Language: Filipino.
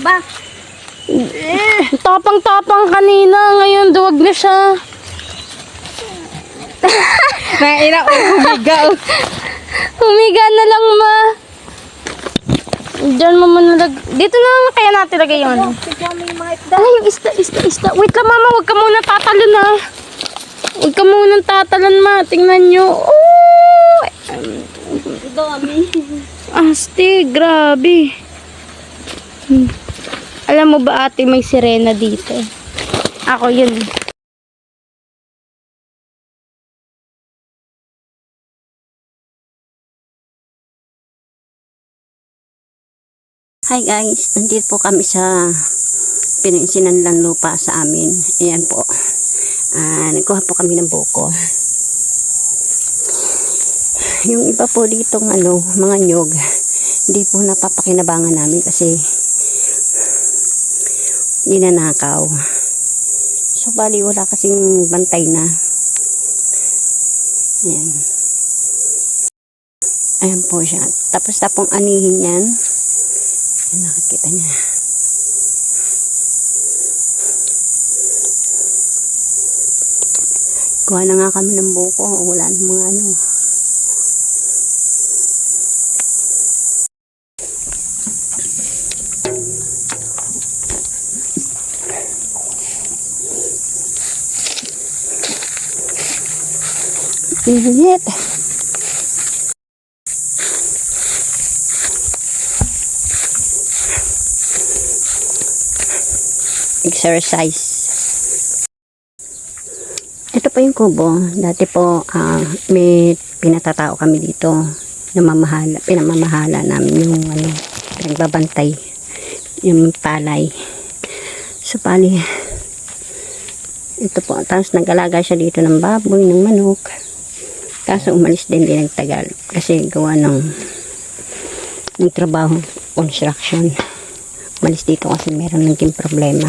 ba? Tapang-tapang kanina, ngayon duwag na siya. Naira, oh, humiga. Humiga na lang, ma. Diyan mo muna lag... Dito na lang kaya natin lagay yung ano. Ano yung isda, isda, isda? Wait lang, mama. Huwag ka muna tatalon, ha. Huwag ka muna tatalon, ma. Tingnan nyo. Oh! Dami. Asti, grabe. Alam mo ba, ate, may sirena dito. Ako yun. Hi guys, nandito po kami sa pinansinan lang lupa sa amin. Ayan po. Ah, nagkuha po kami ng buko. Yung iba po dito ano, mga nyog, hindi po napapakinabangan namin kasi ninanakaw. So bali wala kasing bantay na. Ayan. Ayan po siya. Tapos tapong anihin yan. Ayan, nakikita niya. Kuha na nga kami ng buko. Wala na mga ano. Init. exercise. Ito po yung kubo. Dati po, ah, may pinatatao kami dito. Namamahala, pinamamahala namin yung ano, pinagbabantay. Yung palay. So, pali, ito po. Tapos nag-alaga siya dito ng baboy, ng manok. Kaso umalis din din nagtagal. Kasi gawa ng, ng trabaho, construction. Umalis dito kasi meron naging problema.